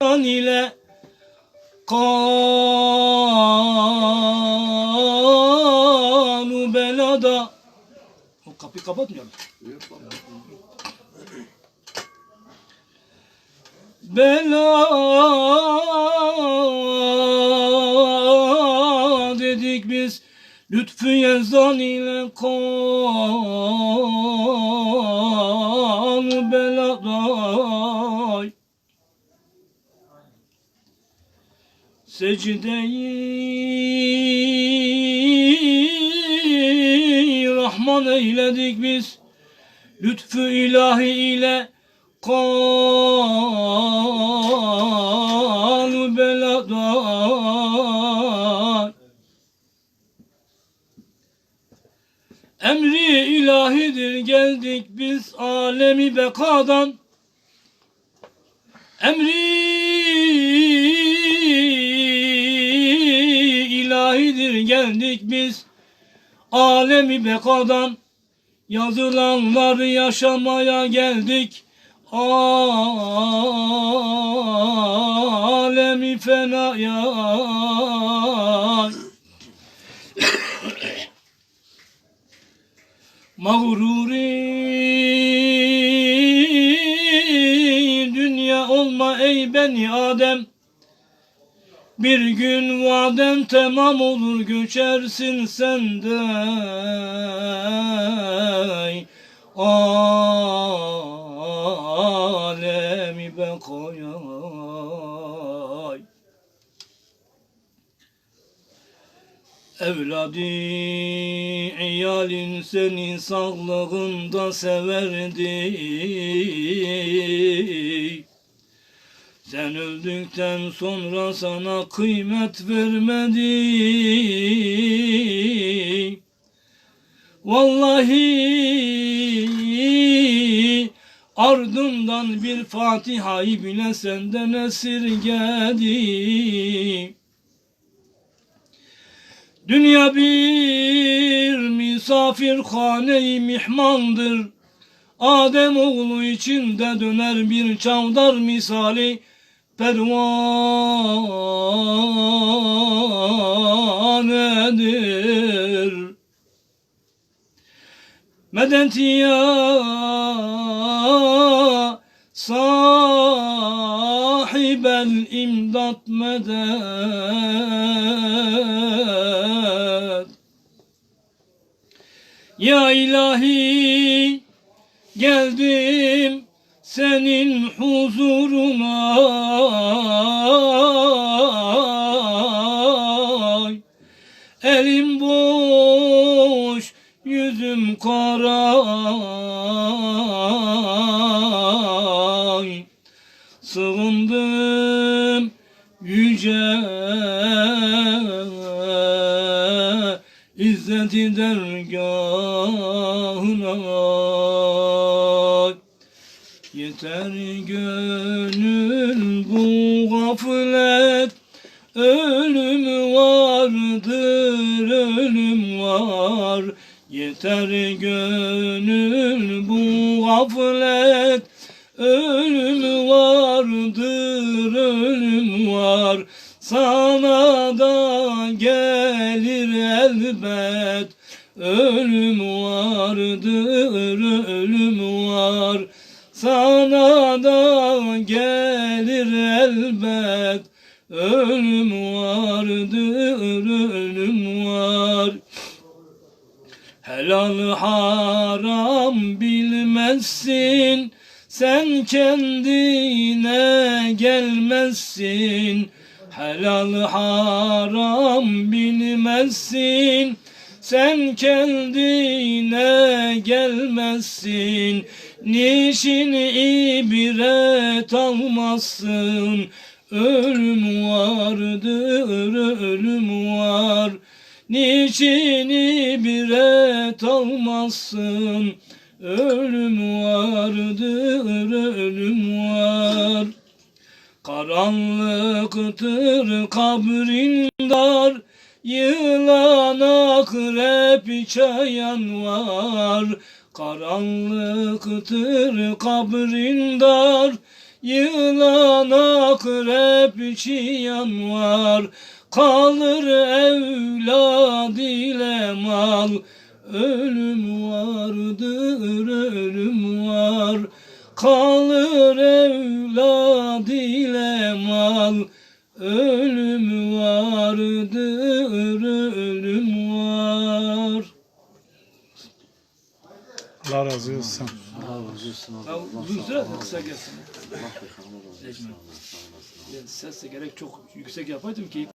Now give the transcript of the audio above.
An ile kanu belada o kapıyı kapatmıyor mu? Bela dedik biz Lütfü yazan ile kanu belada Secdeyi Rahman eyledik biz. Lütfü ilahi ile Kanu belada. Emri ilahidir geldik biz alemi bekadan. Emri ilahidir geldik biz. Alemi bekadan Yazılanlar yaşamaya geldik. Alemi fenaya. Mağruri dünya olma ey beni Adem bir gün vaden tamam olur göçersin sen de alemi bekaya Evladı iyalin seni sağlığında severdi sen öldükten sonra sana kıymet vermedi. Vallahi ardından bir Fatiha'yı bile senden esirgedi. Dünya bir misafirhane-i mihmandır. Adem oğlu içinde döner bir çavdar misali pervanedir. Medet ya sahibel imdat medet. Ya ilahi geldim senin huzuruna Elim boş yüzüm kara. Sığındım yüce İzzeti dergahına Yeter gönül bu gaflet. Ölüm vardır ölüm var. Yeter gönül bu gaflet. Ölüm vardır ölüm var. Sana da gelir elbet. Ölüm vardır ölüm var sana da gelir elbet. Ölüm vardır ölüm var. Helal haram bilmezsin. Sen kendine gelmezsin. Helal haram bilmezsin Sen kendine gelmezsin Niçin ibret almazsın? Ölüm vardır, ölüm var. Niçin ibret almazsın? Ölüm vardır, ölüm var. Karanlıktır kabrin dar, yılan akrep çayan var. Karanlıktır kabrin dar, Yılan akrep çiyan var Kalır evlad ile mal Ölüm vardır ölüm var Kalır evlad ile mal Ölüm vardır ölüm var Allah razı olsun. Ya uzun süre de kısa gelsin. Ses de gerek çok yüksek yapaydım ki